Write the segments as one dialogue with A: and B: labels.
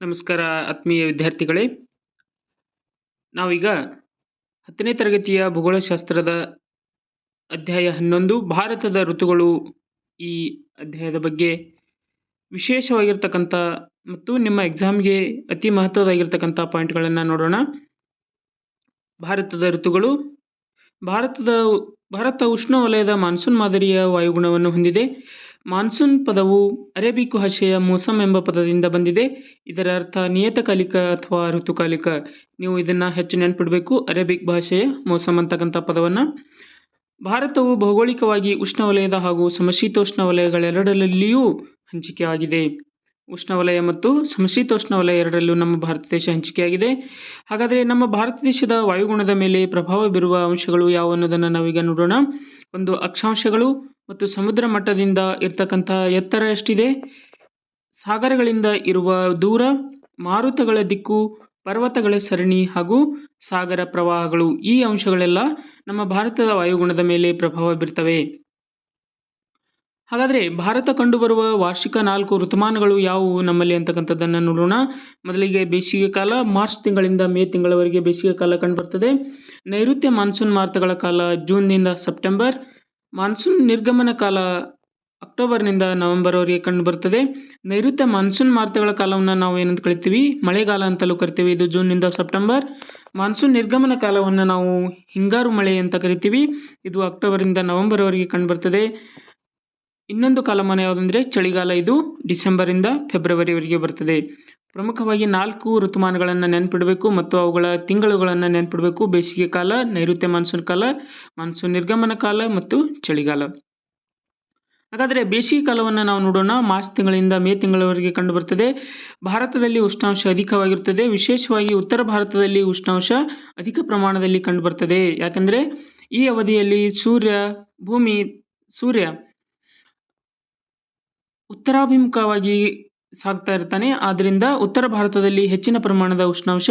A: ನಮಸ್ಕಾರ ಆತ್ಮೀಯ ವಿದ್ಯಾರ್ಥಿಗಳೇ. ನಾವೀಗ ಹತ್ತನೇ ತರಗತಿಯ ಭೂಗೋಳಶಾಸ್ತ್ರದ ಅಧ್ಯಾಯ ಹನ್ನೊಂದು, ಭಾರತದ ಋತುಗಳು ಈ ಅಧ್ಯಾಯದ ಬಗ್ಗೆ ವಿಶೇಷವಾಗಿರ್ತಕ್ಕಂಥ ಮತ್ತು ನಿಮ್ಮ ಎಕ್ಸಾಮ್ಗೆ ಅತಿ ಮಹತ್ವದಾಗಿರ್ತಕ್ಕಂಥ ಪಾಯಿಂಟ್ಗಳನ್ನು ನೋಡೋಣ. ಭಾರತದ ಋತುಗಳು. ಭಾರತದ, ಭಾರತ ಉಷ್ಣವಲಯದ ಮಾನ್ಸೂನ್ ಮಾದರಿಯ ವಾಯುಗುಣವನ್ನು ಹೊಂದಿದೆ. ಮಾನ್ಸೂನ್ ಪದವು ಅರೇಬಿಕ್ ಭಾಷೆಯ ಮೋಸಮ್ ಎಂಬ ಪದದಿಂದ ಬಂದಿದೆ. ಇದರ ಅರ್ಥ ನಿಯತಕಾಲಿಕ ಅಥವಾ ಋತುಕಾಲಿಕ. ನೀವು ಇದನ್ನು ಹೆಚ್ಚು ನೆನ್ಪಿಡಬೇಕು. ಅರೇಬಿಕ್ ಭಾಷೆಯ ಮೋಸಮ್ ಅಂತಕ್ಕಂಥ ಪದವನ್ನು. ಭಾರತವು ಭೌಗೋಳಿಕವಾಗಿ ಉಷ್ಣವಲಯದ ಹಾಗೂ ಸಮಶೀತೋಷ್ಣ ವಲಯಗಳೆರಡರಲ್ಲಿಯೂ ಹಂಚಿಕೆಯಾಗಿದೆ. ಉಷ್ಣವಲಯ ಮತ್ತು ಸಮಶೀತೋಷ್ಣ ವಲಯ ಎರಡರಲ್ಲೂ ನಮ್ಮ ಭಾರತ ದೇಶ ಹಂಚಿಕೆಯಾಗಿದೆ. ಹಾಗಾದರೆ ನಮ್ಮ ಭಾರತ ದೇಶದ ವಾಯುಗುಣದ ಮೇಲೆ ಪ್ರಭಾವ ಬೀರುವ ಅಂಶಗಳು ಯಾವ ಅನ್ನೋದನ್ನು ನಾವೀಗ ನೋಡೋಣ. ಒಂದು ಅಕ್ಷಾಂಶಗಳು ಮತ್ತು ಸಮುದ್ರ ಮಟ್ಟದಿಂದ ಇರ್ತಕ್ಕಂಥ ಎತ್ತರ ಎಷ್ಟಿದೆ? ಸಾಗರಗಳಿಂದ ಇರುವ ದೂರ, ಮಾರುತಗಳ ದಿಕ್ಕು, ಪರ್ವತಗಳ ಸರಣಿ ಹಾಗೂ ಸಾಗರ ಪ್ರವಾಹಗಳು ಈ ಅಂಶಗಳೆಲ್ಲ ನಮ್ಮ ಭಾರತದ ವಾಯುಗುಣದ ಮೇಲೆ ಪ್ರಭಾವ ಬೀರ್ತವೆ. ಹಾಗಾದರೆ ಭಾರತ ಕಂಡುಬರುವ ವಾರ್ಷಿಕ ನಾಲ್ಕು ಋತುಮಾನಗಳು ಯಾವುವು ನಮ್ಮಲ್ಲಿ ಅಂತಕ್ಕಂಥದ್ದನ್ನು ನೋಡೋಣ. ಮೊದಲಿಗೆ ಬೇಸಿಗೆ ಕಾಲ, ಮಾರ್ಚ್ ತಿಂಗಳಿಂದ ಮೇ ತಿಂಗಳವರೆಗೆ ಬೇಸಿಗೆ ಕಾಲ ಕಂಡುಬರ್ತದೆ. ನೈಋತ್ಯ ಮಾನ್ಸೂನ್ ಮಾರುತಗಳ ಕಾಲ ಜೂನ್ನಿಂದ ಸೆಪ್ಟೆಂಬರ್ ಮಾನ್ಸೂನ್ ನಿರ್ಗಮನ ಕಾಲ ಅಕ್ಟೋಬರ್ನಿಂದ ನವೆಂಬರ್ವರೆಗೆ ಕಂಡುಬರ್ತದೆ ನೈಋತ್ಯ ಮಾನ್ಸೂನ್ ಮಾರುತಗಳ ಕಾಲವನ್ನು ನಾವು ಏನಂತ ಕರಿತೀವಿ? ಮಳೆಗಾಲ ಅಂತಲೂ ಕರಿತೀವಿ. ಇದು ಜೂನ್ನಿಂದ ಸೆಪ್ಟೆಂಬರ್. ಮಾನ್ಸೂನ್ ನಿರ್ಗಮನ ಕಾಲವನ್ನು ನಾವು ಹಿಂಗಾರು ಮಳೆ ಅಂತ ಕರಿತೀವಿ. ಇದು ಅಕ್ಟೋಬರಿಂದ ನವೆಂಬರ್ವರೆಗೆ ಕಂಡುಬರ್ತದೆ ಇನ್ನೊಂದು ಕಾಲಮಾನ ಯಾವುದಂದರೆ? ಚಳಿಗಾಲ. ಇದು ಡಿಸೆಂಬರಿಂದ ಫೆಬ್ರವರಿವರೆಗೆ ಬರ್ತದೆ. ಪ್ರಮುಖವಾಗಿ ನಾಲ್ಕು ಋತುಮಾನಗಳನ್ನು ನೆನ್ಪಿಡಬೇಕು ಮತ್ತು ಅವುಗಳ ತಿಂಗಳುಗಳನ್ನು ನೆನ್ಪಿಡಬೇಕು. ಬೇಸಿಗೆ ಕಾಲ, ನೈಋತ್ಯ ಮಾನ್ಸೂನ್ ಕಾಲ, ಮಾನ್ಸೂನ್ ನಿರ್ಗಮನ ಕಾಲ ಮತ್ತು ಚಳಿಗಾಲ. ಹಾಗಾದರೆ ಬೇಸಿಗೆ ಕಾಲವನ್ನು ನಾವು ನೋಡೋಣ. ಮಾರ್ಚ್ ತಿಂಗಳಿಂದ ಮೇ ತಿಂಗಳವರೆಗೆ ಕಂಡುಬರ್ತದೆ. ಭಾರತದಲ್ಲಿ ಉಷ್ಣಾಂಶ ಅಧಿಕವಾಗಿರುತ್ತದೆ. ವಿಶೇಷವಾಗಿ ಉತ್ತರ ಭಾರತದಲ್ಲಿ ಉಷ್ಣಾಂಶ ಅಧಿಕ ಪ್ರಮಾಣದಲ್ಲಿ ಕಂಡುಬರ್ತದೆ. ಯಾಕೆಂದರೆ ಈ ಅವಧಿಯಲ್ಲಿ ಸೂರ್ಯ, ಭೂಮಿ, ಸೂರ್ಯ ಉತ್ತರಾಭಿಮುಖವಾಗಿ ಸಾಗ್ತಾ ಇರ್ತಾನೆ. ಆದ್ದರಿಂದ ಉತ್ತರ ಭಾರತದಲ್ಲಿ ಹೆಚ್ಚಿನ ಪ್ರಮಾಣದ ಉಷ್ಣಾಂಶ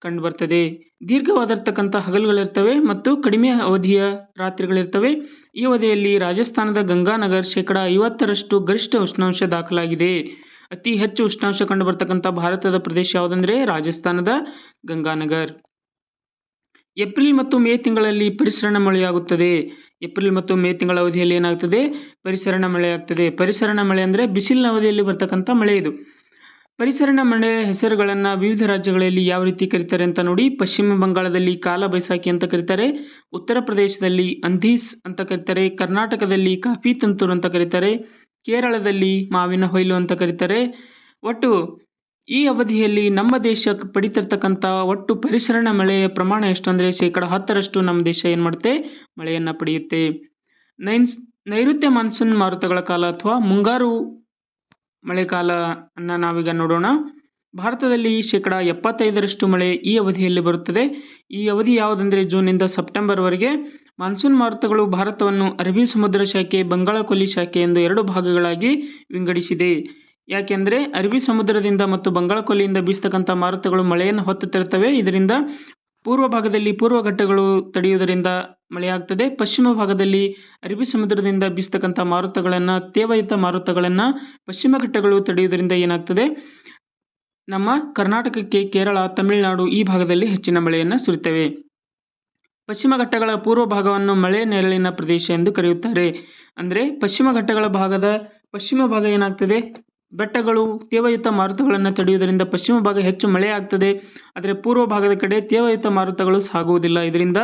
A: ಕಂಡುಬರ್ತದೆ. ದೀರ್ಘವಾದಿರ್ತಕ್ಕಂಥ ಹಗಲುಗಳಿರ್ತವೆ ಮತ್ತು ಕಡಿಮೆ ಅವಧಿಯ ರಾತ್ರಿಗಳಿರ್ತವೆ. ಈ ಅವಧಿಯಲ್ಲಿ ರಾಜಸ್ಥಾನದ ಗಂಗಾನಗರ್ ಶೇಕಡ ಐವತ್ತರಷ್ಟು ಗರಿಷ್ಠ ಉಷ್ಣಾಂಶ ದಾಖಲಾಗಿದೆ. ಅತಿ ಹೆಚ್ಚು ಉಷ್ಣಾಂಶ ಕಂಡುಬರ್ತಕ್ಕಂಥ ಭಾರತದ ಪ್ರದೇಶ ಯಾವುದಂದರೆ ರಾಜಸ್ಥಾನದ ಗಂಗಾನಗರ್. ಏಪ್ರಿಲ್ ಮತ್ತು ಮೇ ತಿಂಗಳಲ್ಲಿ ಪರಿಸರಣ ಮಳೆಯಾಗುತ್ತದೆ. ಏಪ್ರಿಲ್ ಮತ್ತು ಮೇ ತಿಂಗಳ ಅವಧಿಯಲ್ಲಿ ಏನಾಗ್ತದೆ? ಪರಿಸರಣ ಆಗ್ತದೆ. ಪರಿಸರಣ ಮಳೆ ಅಂದರೆ ಬಿಸಿಲಿನ ಅವಧಿಯಲ್ಲಿ ಬರ್ತಕ್ಕಂಥ ಮಳೆ ಇದು. ಪರಿಸರಣ ಮಳೆ ಹೆಸರುಗಳನ್ನು ವಿವಿಧ ರಾಜ್ಯಗಳಲ್ಲಿ ಯಾವ ರೀತಿ ಕರೀತಾರೆ ಅಂತ ನೋಡಿ, ಪಶ್ಚಿಮ ಬಂಗಾಳದಲ್ಲಿ ಕಾಲ ಬೈಸಾಖಿ ಅಂತ ಕರೀತಾರೆ, ಉತ್ತರ ಪ್ರದೇಶದಲ್ಲಿ ಅಂಧೀಸ್ ಅಂತ ಕರೀತಾರೆ, ಕರ್ನಾಟಕದಲ್ಲಿ ಕಾಫಿ ತಂತೂರು ಅಂತ ಕರೀತಾರೆ, ಕೇರಳದಲ್ಲಿ ಮಾವಿನ ಹೊಯ್ಲು ಅಂತ ಕರೀತಾರೆ. ಒಟ್ಟು ಈ ಅವಧಿಯಲ್ಲಿ ನಮ್ಮ ದೇಶ ಪಡಿತಿರ್ತಕ್ಕಂಥ ಒಟ್ಟು ಪರಿಸರಣ ಮಳೆಯ ಪ್ರಮಾಣ ಎಷ್ಟು ಅಂದರೆ ಶೇಕಡ ಹತ್ತರಷ್ಟು ನಮ್ಮ ದೇಶ ಏನು ಮಾಡುತ್ತೆ? ಮಳೆಯನ್ನು ಪಡೆಯುತ್ತೆ. ನೈನ್ಸ್, ನೈಋತ್ಯ ಮಾನ್ಸೂನ್ ಮಾರುತಗಳ ಕಾಲ ಅಥವಾ ಮುಂಗಾರು ಮಳೆಗಾಲ ಅನ್ನು ನಾವೀಗ ನೋಡೋಣ. ಭಾರತದಲ್ಲಿ ಶೇಕಡ ಎಪ್ಪತ್ತೈದರಷ್ಟು ಮಳೆ ಈ ಅವಧಿಯಲ್ಲಿ ಬರುತ್ತದೆ. ಈ ಅವಧಿ ಯಾವುದಂದರೆ ಜೂನಿಂದ ಸೆಪ್ಟೆಂಬರ್ವರೆಗೆ. ಮಾನ್ಸೂನ್ ಮಾರುತಗಳು ಭಾರತವನ್ನು ಅರಬ್ಬಿ ಸಮುದ್ರ ಶಾಖೆ ಬಂಗಾಳ ಕೊಲ್ಲಿ ಶಾಖೆ ಎಂದು ಎರಡು ಭಾಗಗಳಾಗಿ ವಿಂಗಡಿಸಿದೆ. ಯಾಕೆಂದರೆ ಅರಬ್ಬಿ ಸಮುದ್ರದಿಂದ ಮತ್ತು ಬಂಗಾಳ ಕೊಲ್ಲಿಯಿಂದ ಬೀಸ್ತಕ್ಕಂಥ ಮಾರುತಗಳು ಮಳೆಯನ್ನು ಹೊತ್ತು ತರುತ್ತವೆ. ಇದರಿಂದ ಪೂರ್ವ ಭಾಗದಲ್ಲಿ ಪೂರ್ವ ಘಟ್ಟಗಳು ತಡೆಯುವುದರಿಂದ ಮಳೆಯಾಗ್ತದೆ ಪಶ್ಚಿಮ ಭಾಗದಲ್ಲಿ ಅರಬ್ಬಿ ಸಮುದ್ರದಿಂದ ಬೀಸ್ತಕ್ಕಂಥ ಮಾರುತಗಳನ್ನು, ತೇವಯುತ ಮಾರುತಗಳನ್ನು ಪಶ್ಚಿಮ ಘಟ್ಟಗಳು ತಡೆಯುವುದರಿಂದ ಏನಾಗ್ತದೆ? ನಮ್ಮ ಕರ್ನಾಟಕಕ್ಕೆ ಕೇರಳ, ತಮಿಳುನಾಡು ಈ ಭಾಗದಲ್ಲಿ ಹೆಚ್ಚಿನ ಮಳೆಯನ್ನು ಸುರಿತವೆ. ಪಶ್ಚಿಮ ಘಟ್ಟಗಳ ಪೂರ್ವ ಭಾಗವನ್ನು ಮಳೆ ನೆರಳಿನ ಪ್ರದೇಶ ಎಂದು ಕರೆಯುತ್ತಾರೆ. ಅಂದರೆ ಪಶ್ಚಿಮ ಘಟ್ಟಗಳ ಭಾಗದ ಪಶ್ಚಿಮ ಭಾಗ ಏನಾಗ್ತದೆ? ಬೆಟ್ಟಗಳು ತೇವಯುತ ಮಾರುತಗಳನ್ನು ತಡೆಯುವುದರಿಂದ ಪಶ್ಚಿಮ ಭಾಗ ಹೆಚ್ಚು ಮಳೆ ಆಗ್ತದೆ. ಆದರೆ ಪೂರ್ವ ಭಾಗದ ಕಡೆ ತೇವಯುತ ಮಾರುತಗಳು ಸಾಗುವುದಿಲ್ಲ. ಇದರಿಂದ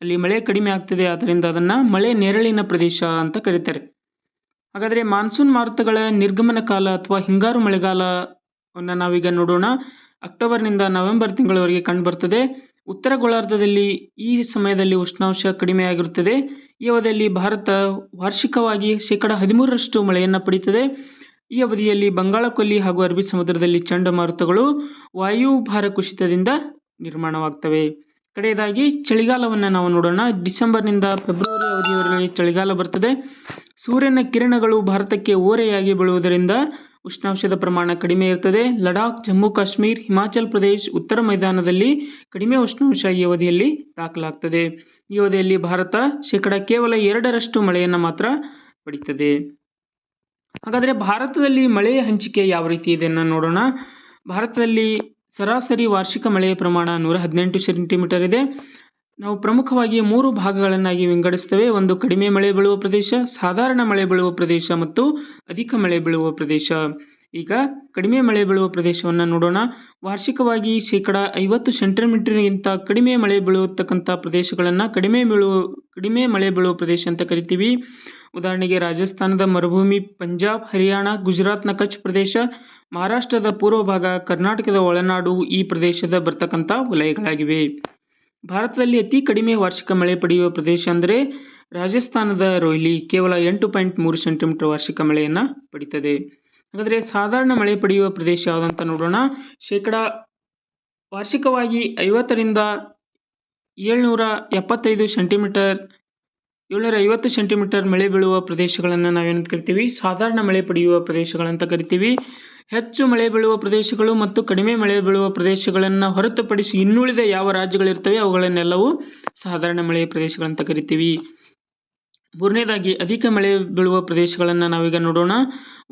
A: ಅಲ್ಲಿ ಮಳೆ ಕಡಿಮೆ ಆಗ್ತದೆ. ಆದ್ದರಿಂದ ಅದನ್ನು ಮಳೆ ನೆರಳಿನ ಪ್ರದೇಶ ಅಂತ ಕರೀತಾರೆ. ಹಾಗಾದರೆ ಮಾನ್ಸೂನ್ ಮಾರುತಗಳ ನಿರ್ಗಮನ ಕಾಲ ಅಥವಾ ಹಿಂಗಾರು ಮಳೆಗಾಲವನ್ನು ನಾವೀಗ ನೋಡೋಣ. ಅಕ್ಟೋಬರ್ನಿಂದ ನವೆಂಬರ್ ತಿಂಗಳವರೆಗೆ ಕಂಡುಬರ್ತದೆ. ಉತ್ತರ ಗೋಳಾರ್ಧದಲ್ಲಿ ಈ ಸಮಯದಲ್ಲಿ ಉಷ್ಣಾಂಶ ಕಡಿಮೆಯಾಗಿರುತ್ತದೆ ಈ ಅವಧಿಯಲ್ಲಿ ಭಾರತ ವಾರ್ಷಿಕವಾಗಿ ಶೇಕಡ ಹದಿಮೂರರಷ್ಟು ಮಳೆಯನ್ನು ಪಡೀತದೆ. ಈ ಅವಧಿಯಲ್ಲಿ ಬಂಗಾಳಕೊಲ್ಲಿ ಹಾಗೂ ಅರಬ್ಬಿ ಸಮುದ್ರದಲ್ಲಿ ಚಂಡಮಾರುತಗಳು ವಾಯುಭಾರ ಕುಸಿತದಿಂದ ನಿರ್ಮಾಣವಾಗ್ತವೆ. ಕಡೆಯದಾಗಿ, ಚಳಿಗಾಲವನ್ನು ನಾವು ನೋಡೋಣ. ಡಿಸೆಂಬರ್ನಿಂದ ಫೆಬ್ರವರಿ ಅವಧಿಯವರೆಗೆ ಚಳಿಗಾಲ ಬರ್ತದೆ. ಸೂರ್ಯನ ಕಿರಣಗಳು ಭಾರತಕ್ಕೆ ಓರೆಯಾಗಿ ಬೀಳುವುದರಿಂದ ಉಷ್ಣಾಂಶದ ಪ್ರಮಾಣ ಕಡಿಮೆ ಇರ್ತದೆ. ಲಡಾಖ್, ಜಮ್ಮು, ಕಾಶ್ಮೀರ್, ಹಿಮಾಚಲ್ ಪ್ರದೇಶ್, ಉತ್ತರ ಮೈದಾನದಲ್ಲಿ ಕಡಿಮೆ ಉಷ್ಣಾಂಶ ಈ ಅವಧಿಯಲ್ಲಿ ದಾಖಲಾಗ್ತದೆ. ಈ ಅವಧಿಯಲ್ಲಿ ಭಾರತ ಶೇಕಡ ಕೇವಲ ಎರಡರಷ್ಟು ಮಳೆಯನ್ನು ಮಾತ್ರ ಪಡೀತದೆ. ಹಾಗಾದರೆ ಭಾರತದಲ್ಲಿ ಮಳೆಯ ಹಂಚಿಕೆ ಯಾವ ರೀತಿ ಇದೆ ಅನ್ನೋ ನೋಡೋಣ. ಭಾರತದಲ್ಲಿ ಸರಾಸರಿ ವಾರ್ಷಿಕ ಮಳೆಯ ಪ್ರಮಾಣ ನೂರ ಹದಿನೆಂಟು ಸೆಂಟಿಮೀಟರ್ ಇದೆ. ನಾವು ಪ್ರಮುಖವಾಗಿ ಮೂರು ಭಾಗಗಳನ್ನಾಗಿ ವಿಂಗಡಿಸ್ತೇವೆ ಒಂದು ಕಡಿಮೆ ಮಳೆ ಬೀಳುವ ಪ್ರದೇಶ, ಸಾಧಾರಣ ಮಳೆ ಬೀಳುವ ಪ್ರದೇಶ ಮತ್ತು ಅಧಿಕ ಮಳೆ ಬೀಳುವ ಪ್ರದೇಶ. ಈಗ ಕಡಿಮೆ ಮಳೆ ಬೀಳುವ ಪ್ರದೇಶವನ್ನು ನೋಡೋಣ. ವಾರ್ಷಿಕವಾಗಿ ಶೇಕಡ ಐವತ್ತು ಸೆಂಟಿಮೀಟರ್ಗಿಂತ ಕಡಿಮೆ ಮಳೆ ಬೀಳುವತಕ್ಕಂಥ ಪ್ರದೇಶಗಳನ್ನು ಕಡಿಮೆ ಬೀಳುವ, ಕಡಿಮೆ ಮಳೆ ಬೀಳುವ ಪ್ರದೇಶ ಅಂತ ಕರಿತೀವಿ. ಉದಾಹರಣೆಗೆ ರಾಜಸ್ಥಾನದ ಮರುಭೂಮಿ ಪಂಜಾಬ್, ಹರಿಯಾಣ, ಗುಜರಾತ್ನ ಕಚ್ ಪ್ರದೇಶ, ಮಹಾರಾಷ್ಟ್ರದ ಪೂರ್ವ ಭಾಗ, ಕರ್ನಾಟಕದ ಒಳನಾಡು ಈ ಪ್ರದೇಶದ ಬರ್ತಕ್ಕಂಥ ವಲಯಗಳಾಗಿವೆ. ಭಾರತದಲ್ಲಿ ಅತಿ ಕಡಿಮೆ ವಾರ್ಷಿಕ ಮಳೆ ಪಡೆಯುವ ಪ್ರದೇಶ ಅಂದರೆ ರಾಜಸ್ಥಾನದ ರೋಹಿಲಿ ಕೇವಲ ಎಂಟು ಪಾಯಿಂಟ್ ಮೂರು ಸೆಂಟಿಮೀಟರ್ ವಾರ್ಷಿಕ ಮಳೆಯನ್ನು ಪಡೀತದೆ. ಹಾಗಾದರೆ ಸಾಧಾರಣ ಮಳೆ ಪಡೆಯುವ ಪ್ರದೇಶ ಯಾವುದಂತ ನೋಡೋಣ. ಶೇಕಡ ವಾರ್ಷಿಕವಾಗಿ ಐವತ್ತರಿಂದ ಏಳ್ನೂರ ಎಪ್ಪತ್ತೈದು ಸೆಂಟಿಮೀಟರ್ ಏಳ್ನೂರ ಐವತ್ತು ಸೆಂಟಿಮೀಟರ್ ಮಳೆ ಬೀಳುವ ಪ್ರದೇಶಗಳನ್ನು ನಾವೇನಂತ ಕರಿತೀವಿ? ಸಾಧಾರಣ ಮಳೆ ಪಡೆಯುವ ಪ್ರದೇಶಗಳಂತ ಕರಿತೀವಿ. ಹೆಚ್ಚು ಮಳೆ ಬೀಳುವ ಪ್ರದೇಶಗಳು ಮತ್ತು ಕಡಿಮೆ ಮಳೆ ಬೀಳುವ ಪ್ರದೇಶಗಳನ್ನು ಹೊರತುಪಡಿಸಿ ಇನ್ನುಳಿದ ಯಾವ ರಾಜ್ಯಗಳಿರ್ತವೆ? ಅವುಗಳನ್ನೆಲ್ಲವೂ ಸಾಧಾರಣ ಮಳೆಯ ಪ್ರದೇಶಗಳಂತ ಕರಿತೀವಿ. ಮೂರನೇದಾಗಿ, ಅಧಿಕ ಮಳೆ ಬೀಳುವ ಪ್ರದೇಶಗಳನ್ನು ನಾವೀಗ ನೋಡೋಣ.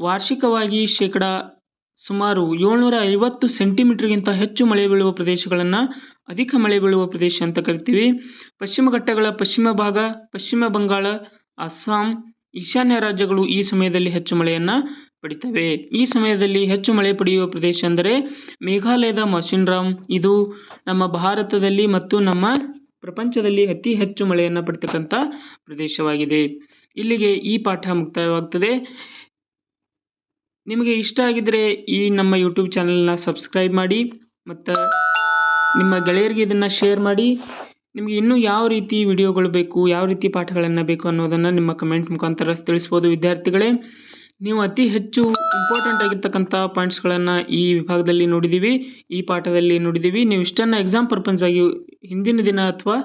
A: ವಾರ್ಷಿಕವಾಗಿ ಶೇಕಡ ಸುಮಾರು ಏಳ್ನೂರ ಐವತ್ತು ಸೆಂಟಿಮೀಟರ್ಗಿಂತ ಹೆಚ್ಚು ಮಳೆ ಬೀಳುವ ಪ್ರದೇಶಗಳನ್ನು ಅಧಿಕ ಮಳೆ ಬೀಳುವ ಪ್ರದೇಶ ಅಂತ ಕರಿತೀವಿ. ಪಶ್ಚಿಮ ಘಟ್ಟಗಳ ಪಶ್ಚಿಮ ಭಾಗ, ಪಶ್ಚಿಮ ಬಂಗಾಳ, ಅಸ್ಸಾಂ, ಈಶಾನ್ಯ ರಾಜ್ಯಗಳು ಈ ಸಮಯದಲ್ಲಿ ಹೆಚ್ಚು ಮಳೆಯನ್ನು ಪಡಿತವೆ. ಈ ಸಮಯದಲ್ಲಿ ಹೆಚ್ಚು ಮಳೆ ಪಡೆಯುವ ಪ್ರದೇಶ ಅಂದರೆ ಮೇಘಾಲಯದ ಮೌಸಿನ್ರಾಮ್ ಇದು ನಮ್ಮ ಭಾರತದಲ್ಲಿ ಮತ್ತು ನಮ್ಮ ಪ್ರಪಂಚದಲ್ಲಿ ಅತಿ ಹೆಚ್ಚು ಮಳೆಯನ್ನು ಪಡಿತಕ್ಕಂಥ ಪ್ರದೇಶವಾಗಿದೆ. ಇಲ್ಲಿಗೆ ಈ ಪಾಠ ಮುಕ್ತಾಯವಾಗ್ತದೆ. ನಿಮಗೆ ಇಷ್ಟ ಆಗಿದ್ದರೆ ಈ ನಮ್ಮ ಯೂಟ್ಯೂಬ್ ಚಾನಲ್ನ ಸಬ್ಸ್ಕ್ರೈಬ್ ಮಾಡಿ ಮತ್ತು ನಿಮ್ಮ ಗೆಳೆಯರಿಗೆ ಇದನ್ನು ಶೇರ್ ಮಾಡಿ. ನಿಮಗೆ ಇನ್ನೂ ಯಾವ ರೀತಿ ವಿಡಿಯೋಗಳು ಬೇಕು, ಯಾವ ರೀತಿ ಪಾಠಗಳನ್ನು ಬೇಕು ಅನ್ನೋದನ್ನು ನಿಮ್ಮ ಕಮೆಂಟ್ ಮುಖಾಂತರ ತಿಳಿಸ್ಬೋದು ವಿದ್ಯಾರ್ಥಿಗಳೇ. ನೀವು ಅತಿ ಹೆಚ್ಚು ಇಂಪಾರ್ಟೆಂಟ್ ಆಗಿರ್ತಕ್ಕಂಥ ಪಾಯಿಂಟ್ಸ್ಗಳನ್ನು ಈ ವಿಭಾಗದಲ್ಲಿ ನೋಡಿದ್ದೀವಿ ಈ ಪಾಠದಲ್ಲಿ ನೋಡಿದ್ದೀವಿ ನೀವು ಇಷ್ಟನ್ನು ಎಕ್ಸಾಮ್ ಪರ್ಪನ್ಸ್ ಆಗಿ ಹಿಂದಿನ ದಿನ ಅಥವಾ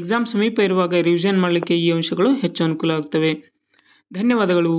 A: ಎಕ್ಸಾಮ್ ಸಮೀಪ ಇರುವಾಗ ರಿವಿಷನ್ ಮಾಡಲಿಕ್ಕೆ ಈ ಅಂಶಗಳು ಹೆಚ್ಚು ಅನುಕೂಲ ಆಗ್ತವೆ. ಧನ್ಯವಾದಗಳು.